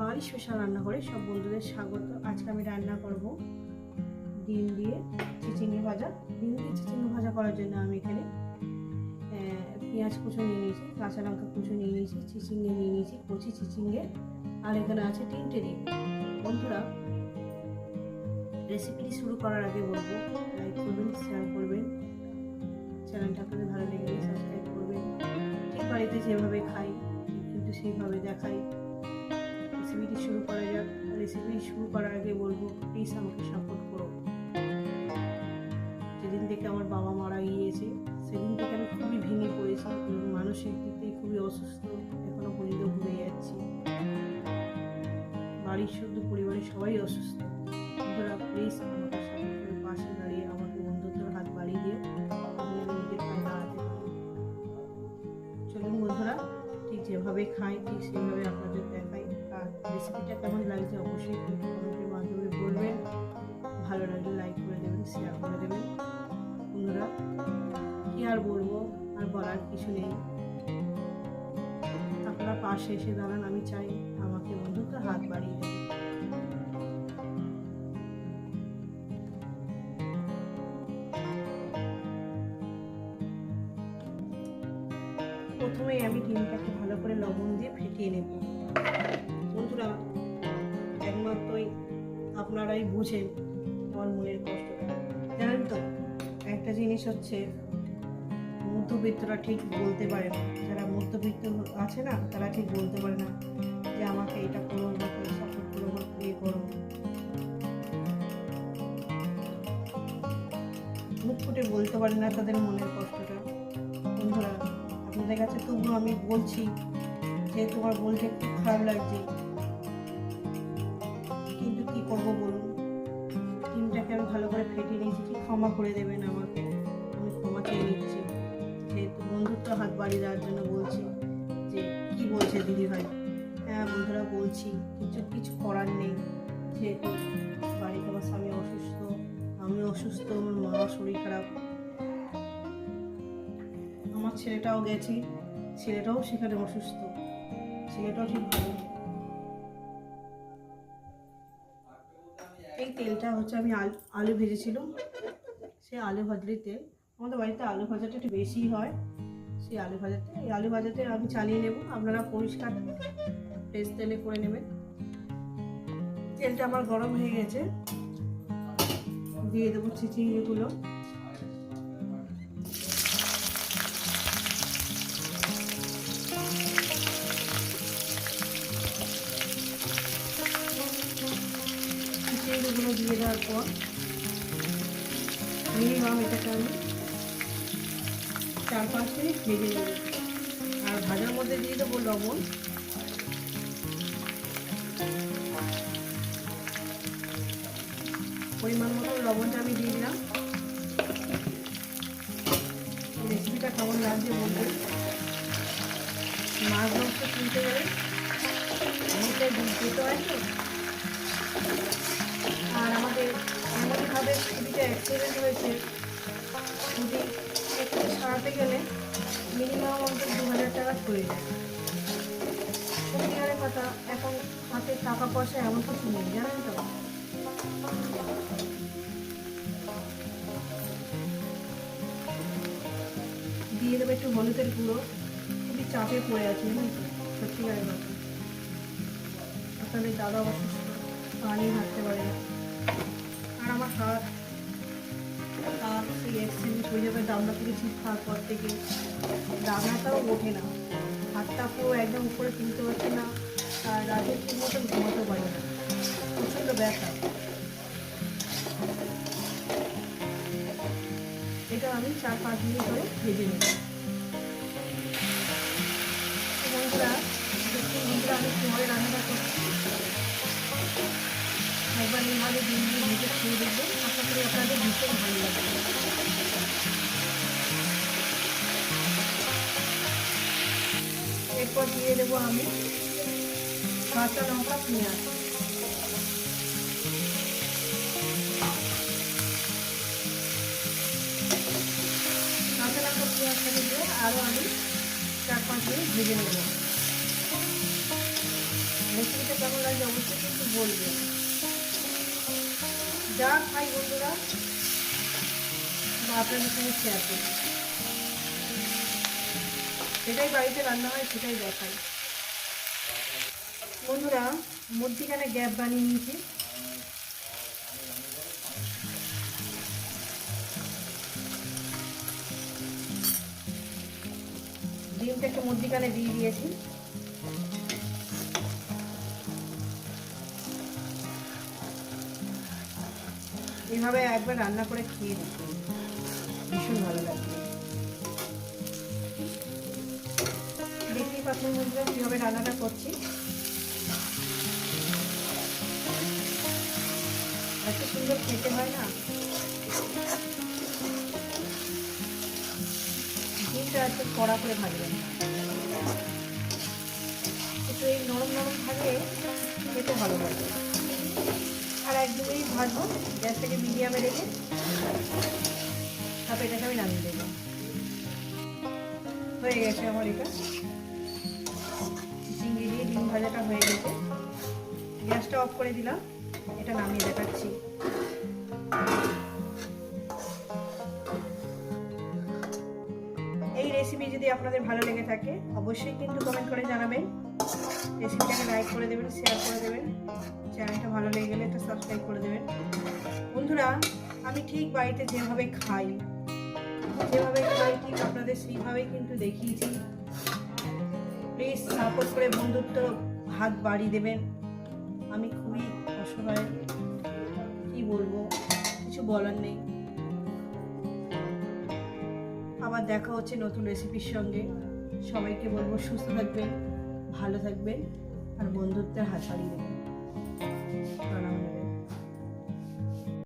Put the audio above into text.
বাঙালি রান্না করে, সব বন্ধুদের স্বাগত। আজকে আমি রান্না করব ডিম দিয়ে চিচিঙ্গি ভাজা। ডিম দিয়ে চিচিঙ্গি ভাজা করার জন্য আমি এখানে পেঁয়াজ কুচো নিয়ে নিয়েছি, কাঁচা লঙ্কা কুচো নিয়ে নিয়েছি, চিচিঙ্গে নিয়ে নিয়েছি, কচি চিচিঙ্গে, আর এখানে আছে তিনটে ডিম। বন্ধুরা রেসিপিটি শুরু করার আগে বলব লাইক করবেন শেয়ার করবেন। চ্যানেলটা আপনাদের ভালো লেগে সাবস্ক্রাইব করবেন। ঠিক বাড়িতে যেভাবে খাই, কিন্তু সেইভাবে দেখাই। রেসিপিটি শুরু করা যাক। রেসিপি শুরু করার আগে বলব প্লিজ আমাকে সাপোর্ট করো। যেদিন থেকে আমার বাবা মারা গিয়েছে, সেদিন থেকে আমি খুবই ভেঙে পড়েছি এবং মানসিক দিক থেকে খুবই অসুস্থ, এখনও পর্যন্ত ভুলে যাচ্ছি। বাড়ির শুদ্ধ পরিবারের সবাই অসুস্থ। বন্ধুরা প্লিজ আমাকে সাপোর্ট পাশে দাঁড়িয়ে আমাকে বন্ধুত্বের হাত বাড়িয়ে দিয়ে চলুন বন্ধুরা, ঠিক যেভাবে খাই, ঠিক সেভাবে আর রেসিপিটা কেমন লাগছে অবশ্যই কিন্তু কমেন্টের মাধ্যমে বলবেন। ভালো লাগলে লাইক করে দেবেন শেয়ার করে দেবেন। বন্ধুরা, কি আর বলব? আর বলার কিছু নেই। আপনারা পাশে এসে দাঁড়ান, আমি চাই আমাকে বন্ধুত্ব হাত বাড়িয়ে দেবেন প্রথমেই আমি ডিমটাকে ভালো করে লবণ দিয়ে ফেটিয়ে নেব। বন্ধুরা একমাত্রই আপনারাই বুঝেন আমার মনের কষ্টটা। জানেন তো, একটা জিনিস হচ্ছে মধ্যবিত্তরা ঠিক বলতে পারে না। যারা মধ্যবিত্ত আছে না, তারা ঠিক বলতে পারে না যে আমাকে এটা করো, আমাকে সাপোর্ট করো ইয়ে করো। মুখ ফুটে বলতে পারে না তাদের মনের কষ্টটা। বন্ধুরা, আপনাদের কাছে তবুও আমি বলছি যে তোমার বলতে খুব খারাপ লাগছে। করব বলুন? ডিমটাকে আমি ভালো করে ফেটে নিয়েছি ক্ষমা করে দেবেন আমাকে। আমি ক্ষমা চেয়ে নিচ্ছি। যেহেতু বন্ধুত্ব হাত বাড়িয়ে দেওয়ার জন্য বলছি যে, কি বলছে দিদি ভাই? হ্যাঁ বন্ধুরা বলছি, কিছু কিছু করার নেই। যেহেতু বাড়িতে আমার স্বামী অসুস্থ, আমি অসুস্থ, আমার মা শরীর খারাপ। আমার ছেলেটাও গেছে, ছেলেটাও সেখানে অসুস্থ। ছেলেটাও ঠিক ভালো তেলটা হচ্ছে আমি আলু আলু ভেজেছিলাম। সেই আলু ভাজলি তেল। আমাদের বাড়িতে আলু ভাজাটা একটু বেশি হয়। সেই আলু ভাজাতে এই আলু ভাজাতে আমি চালিয়ে নেব। আপনারা পরিষ্কার ফ্রেশ তেলে করে নেবেন। তেলটা আমার গরম হয়ে গেছে। দিয়ে দেবো চিচিঙ্গিগুলো। চিচিঙ্গিগুলো দিয়ে দেওয়ার পর মিনিমাম এটাকে আমি চার পাঁচ মিনিট ভেজে নেব। আর ভাজার মধ্যে দিয়ে দেবো লবণ। পরিমাণ মতো লবণটা আমি দিয়ে দিলাম। রেসিপিটা কেমন লাগছে বলবেন মাছ মাংস কিনতে গেলে অনেকটা দিতে হয় তো। অ্যাক্সিডেন্ট হয়েছে। ছুটি একটু সারাতে গেলে মিনিমাম অন্তত দু হাজার টাকা পড়ে যায়। সত্যিকারের কথা, এখন হাতে টাকা পয়সা এমন কিছু নেই, জানেন তো? দিয়ে দেবো একটু হলুদের গুঁড়ো, খুবই চাপে পড়ে আছে সত্যিকারের কথা। আপনাদের দাদা অসুস্থ পানি হাঁটতে পারে আর আমার হাত সেই অ্যাক্সিডেন্ট হয়ে যাবে দামনা থেকে ঠিক খাওয়ার পর থেকে। দামনাটাও ওঠে না। হাতটা পুরো একদম উপরে তুলতে পারছে না, আর রাতে ঠিক মতো ঘুমাতে পারি না। প্রচণ্ড ব্যথা। এটা আমি চার পাঁচ মিনিট ধরে ভেজে নেব বন্ধুরা, আমি কীভাবে রান্নাটা করছি। একবার এইভাবে ডিম দিয়ে ভেজে খেয়ে দেখবেন। আশা করি আপনাদের ভীষণ ভালো লাগবে। এরপর দিয়ে দেবো আমি কাঁচা লঙ্কা, পেঁয়াজ। কাঁচা লঙ্কা পেঁয়াজটাকে দিয়ে আরও আমি চার পাঁচ মিনিট ভেজে নেব। রেসিপিটা কেমন লাগছে অবশ্যই কিন্তু বলবেন যা খাই বন্ধুরা আপনাদের সঙ্গে শেয়ার করি সেটাই বাড়িতে রান্না হয়, সেটাই দেখাই। বন্ধুরা, মধ্যিখানে গ্যাপ বানিয়ে নিয়েছি। ডিমটা একটু মধ্যিখানে দিয়ে দিয়েছি। এভাবে একবার রান্না করে খেয়ে দেখুন। ভীষণ ভালো লাগবে। দেখতেই পাচ্ছেন বন্ধুরা কীভাবে রান্নাটা করছি? এত সুন্দর খেতে হয় না? ডিমটা একটু কড়া করে ভাজবেন একটু এই নরম নরম থাকলে খেতে ভালো লাগে আর এক দু মিনিট ভাজবো গ্যাসটাকে মিডিয়ামে রেখে তারপর এটাকে আমি নামিয়ে দেবো। হয়ে গেছে আমার এটা। ডিম ভাজাটা হয়ে গেছে। গ্যাসটা অফ করে দিলাম। এটা নামিয়ে দেখাচ্ছি। এই রেসিপি যদি আপনাদের ভালো লেগে থাকে, অবশ্যই কিন্তু কমেন্ট করে জানাবেন। রেসিপিটাকে লাইক করে দেবেন শেয়ার করে দেবেন। চ্যানেলটা ভালো লেগে গেলে একটা সাবস্ক্রাইব করে দেবেন। বন্ধুরা, আমি ঠিক বাড়িতে যেভাবে খাই যেভাবে খাই, ঠিক আপনাদের সেইভাবেই কিন্তু দেখিয়েছি। প্লিজ সাপোর্ট করে বন্ধুত্ব হাত বাড়িয়ে দেবেন। আমি খুবই অসহায়। কি বলব? কিছু বলার নেই। আবার দেখা হচ্ছে নতুন রেসিপির সঙ্গে। সবাইকে বলব সুস্থ থাকবেন, ভালো থাকবেন, আর বন্ধুত্বের হাত বাড়িয়ে দেবেন।